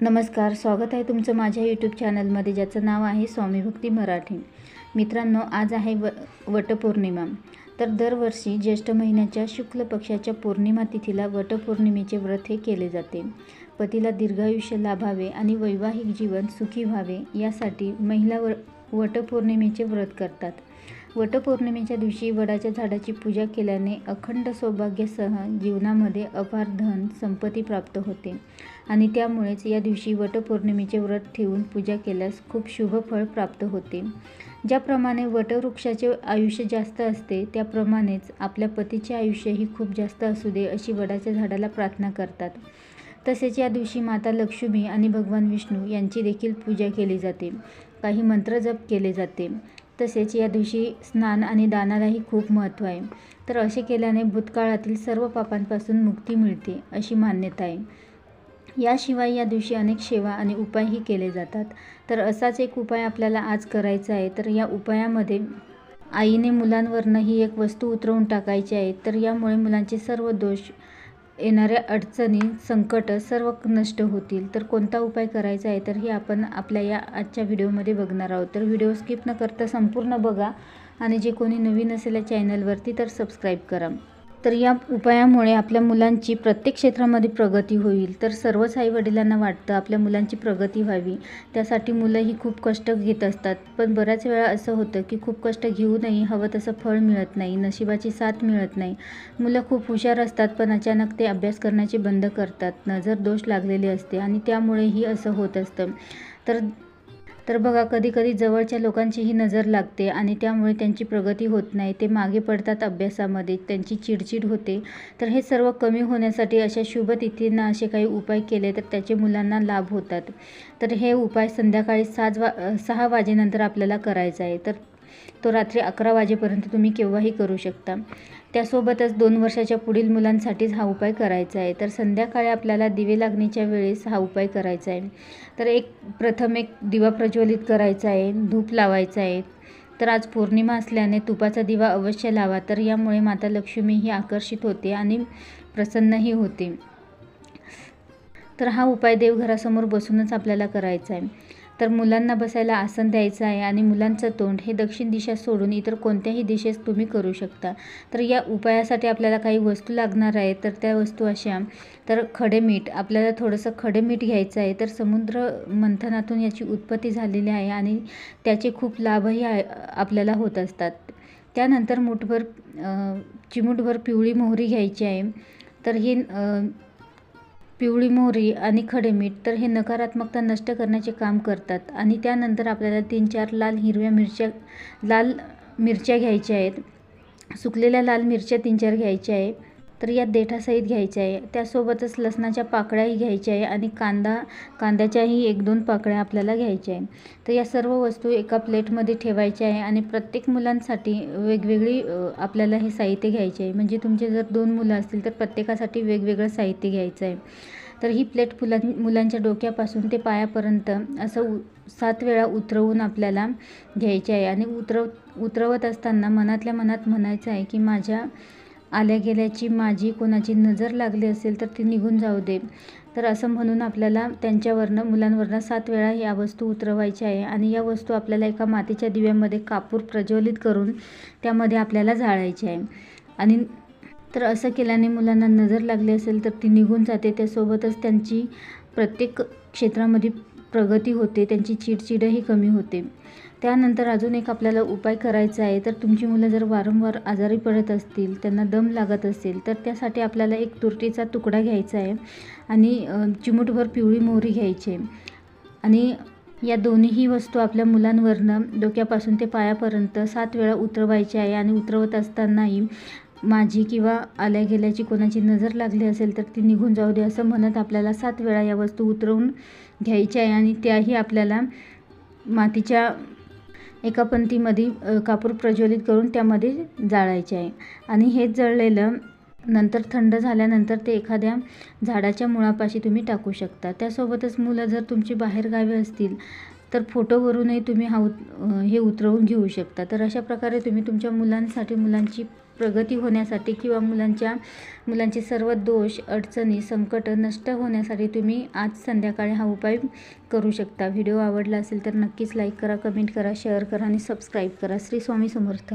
नमस्कार स्वागत आहे तुमचं माझ्या यूट्यूब चॅनलमध्ये ज्याचं नाव आहे स्वामी भक्ती मराठी. मित्रांनो आज आहे व वटपौर्णिमा. तर दरवर्षी ज्येष्ठ महिन्याच्या शुक्ल पक्षाच्या पौर्णिमा तिथीला वटपौर्णिमेचे व्रत हे केले जाते. पतीला दीर्घायुष्य लाभावे आणि वैवाहिक जीवन सुखी व्हावे यासाठी महिला व वटपौर्णिमेचे व्रत करतात. वटपौर्णिमेच्या दिवशी वडाच्या झाडाची पूजा केल्याने अखंड सौभाग्यासह जीवनामध्ये अपार धन संपत्ती प्राप्त होते. आणि त्यामुळेच या दिवशी वटपौर्णिमेचे व्रत ठेवून पूजा केल्यास खूप शुभ फळ प्राप्त होते. ज्याप्रमाणे वटवृक्षाचे आयुष्य जास्त असते त्याप्रमाणेच आपल्या पतीचे आयुष्यही खूप जास्त असू दे अशी वडाच्या झाडाला प्रार्थना करतात. तसेच या दिवशी माता लक्ष्मी आणि भगवान विष्णू यांची देखील पूजा केली जाते. काही मंत्र जप केले जाते. तसेच या दिवशी स्नान आणि दानालाही खूप महत्त्व आहे. तर असे केल्याने भूतकाळातील सर्व पापांपासून मुक्ती मिळते अशी मान्यता आहे. याशिवाय या दिवशी अनेक सेवा आणि उपायही केले जातात. तर असाच एक उपाय आपल्याला आज करायचा आहे. तर या उपायामध्ये आईने मुलांवरनं ही एक वस्तू उतरवून टाकायची आहे. तर यामुळे मुलांचे सर्व दोष येणाऱ्या अडचणी संकट सर्व नष्ट होतील. तर कोणता उपाय करायचा आहे? तर हे आपण आपल्या या आजच्या व्हिडिओमध्ये बघणार आहोत. तर व्हिडिओ स्किप न करता संपूर्ण बघा. आणि जे कोणी नवीन असेल या चॅनलवरती तर सबस्क्राईब करा. तर या उपायामुळे आपल्या मुलांची प्रत्येक क्षेत्रामध्ये प्रगती होईल. तर सर्वच आईवडिलांना वाटतं आपल्या मुलांची प्रगती व्हावी. त्यासाठी मुलं ही खूप कष्ट घेत असतात. पण बऱ्याच वेळा असं होतं की खूप कष्ट घेऊनही हवं तसं फळ मिळत नाही नशिबाची साथ मिळत नाही. मुलं खूप हुशार असतात पण अचानक ते अभ्यास करण्याचे बंद करतात. नजर दोष लागलेले असते आणि त्यामुळेही असं होत असतं. तर तर बघा कधी कधी जवळच्या लोकांचीही नजर लागते आणि त्यामुळे त्यांची प्रगती होत नाही. ते मागे पडतात अभ्यासामध्ये त्यांची चिडचिड होते. तर हे सर्व कमी होण्यासाठी अशा शुभ तिथींना असे काही उपाय केले तर त्याचे मुलांना लाभ होतात. तर हे उपाय संध्याकाळी सात वा सहा वाजेनंतर आपल्याला करायचा आहे. तर तो रात्री अकरा वाजेपर्यंत तुम्ही केव्हाही करू शकता. त्यासोबतच दोन वर्षाच्या पुढील मुलांसाठीच हा उपाय करायचा आहे. तर संध्याकाळी आपल्याला दिवे लागण्याच्या वेळेस हा उपाय करायचा आहे. तर एक प्रथम एक दिवा प्रज्वलित करायचा आहे. धूप लावायचा आहे. तर आज पौर्णिमा असल्याने तुपाचा दिवा अवश्य लावा. तर यामुळे माता लक्ष्मी ही आकर्षित होते आणि प्रसन्नही होते. तर हा उपाय देवघरासमोर बसूनच आपल्याला करायचा आहे. तर मुलांना बसायला आसन द्यायचं आहे आणि मुलांचं तोंड हे दक्षिण दिशा सोडून इतर कोणत्याही दिशेस तुम्ही करू शकता. तर या उपायासाठी आपल्याला काही वस्तू लागणार आहे तर त्या वस्तू अशा. तर खडे मीठ. आपल्याला थोडंसं खडे मीठ घ्यायचं आहे. तर समुद्र मंथनातून याची उत्पत्ती झालेली आहे आणि त्याचे खूप लाभही आपल्याला होत असतात. त्यानंतर मुठभर चिमूटभर पिवळी मोहरी घ्यायची आहे. तर ही पिवळी मोहरी आणि खडे मीठ तर हे नकारात्मकता नष्ट करण्याचे काम करतात. आणि त्यानंतर आपल्याला तीन चार लाल हिरव्या मिरच्या लाल मिरच्या घ्यायच्या आहेत. सुकलेल्या लाल मिरच्या तीन चार घ्यायच्या आहे तर या देठासहित घ्यायचे आहे. त्यासोबतच लसणाच्या पाकळ्याही घ्यायच्या आहे आणि कांदा कांद्याच्याही एक दोन पाकळ्या आपल्याला घ्यायच्या आहे. तर या सर्व वस्तू एका प्लेटमध्ये ठेवायच्या आहे आणि प्रत्येक मुलांसाठी वेगवेगळी आपल्याला हे साहित्य घ्यायचे आहे. म्हणजे तुमचे जर दोन मुलं असतील तर प्रत्येकासाठी वेगवेगळं साहित्य घ्यायचं आहे. तर ही प्लेट फुलां मुलांच्या डोक्यापासून ते पायापर्यंत असं उ सात वेळा उतरवून आपल्याला घ्यायचे आहे. आणि उतरव उतरवत असताना मनातल्या मनात म्हणायचं आहे की माझ्या आल्या गेल्याची माझी कोणाची नजर लागली असेल तर ती निघून जाऊ दे. तर असं म्हणून आपल्याला त्यांच्यावरनं मुलांवरनं सात वेळा या वस्तू उतरवायच्या आहे आणि या वस्तू आपल्याला एका मातीच्या दिव्यामध्ये कापूर प्रज्वलित करून त्यामध्ये आपल्याला जाळायचे आहे. आणि तर असं केल्याने मुलांना नजर लागली असेल तर ती निघून जाते. त्यासोबतच त्यांची प्रत्येक क्षेत्रामध्ये प्रगती होते त्यांची चिडचिडही कमी होते. त्यानंतर अजून एक आपल्याला उपाय करायचा आहे तर तुमची मुलं जर वारंवार आजारी पडत असतील त्यांना दम लागत असेल तर त्यासाठी आपल्याला एक तुरटीचा तुकडा घ्यायचा आहे आणि चिमूटभर पिवळी मोहरी घ्यायची आहे. आणि या दोन्हीही वस्तू आपल्या मुलांवरनं डोक्यापासून ते पायापर्यंत सात वेळा उतरवायच्या आहे आणि उतरवत असतानाही माझी किंवा आल्या गेल्याची कोणाची नजर लागली असेल तर ती निघून जाऊ दे असं म्हणत आपल्याला सात वेळा या वस्तू उतरवून घ्यायच्या आहे आणि त्याही आपल्याला मातीच्या एका पंथीमध्ये कापूर प्रज्वलित करून त्यामध्ये जाळायचे आहे. आणि हे जळलेलं नंतर थंड झाल्यानंतर ते एखाद्या झाडाच्या मुळापाशी तुम्ही टाकू शकता. त्यासोबतच मुलं जर तुमची बाहेरगावी असतील तर फोटोवरूनही तुम्ही हा उत हे उतरवून घेऊ शकता. तर अशा प्रकारे तुम्ही तुमच्या मुलांसाठी मुलांची प्रगती होण्यासाठी किंवा मुलांच्या मुलांचे सर्व दोष अडचणी संकट नष्ट होण्यासाठी तुम्ही आज संध्याकाळी हा उपाय करू शकता. व्हिडिओ आवडला असेल तर नक्कीच लाईक करा कमेंट करा शेअर करा आणि सबस्क्राईब करा. श्री स्वामी समर्थ.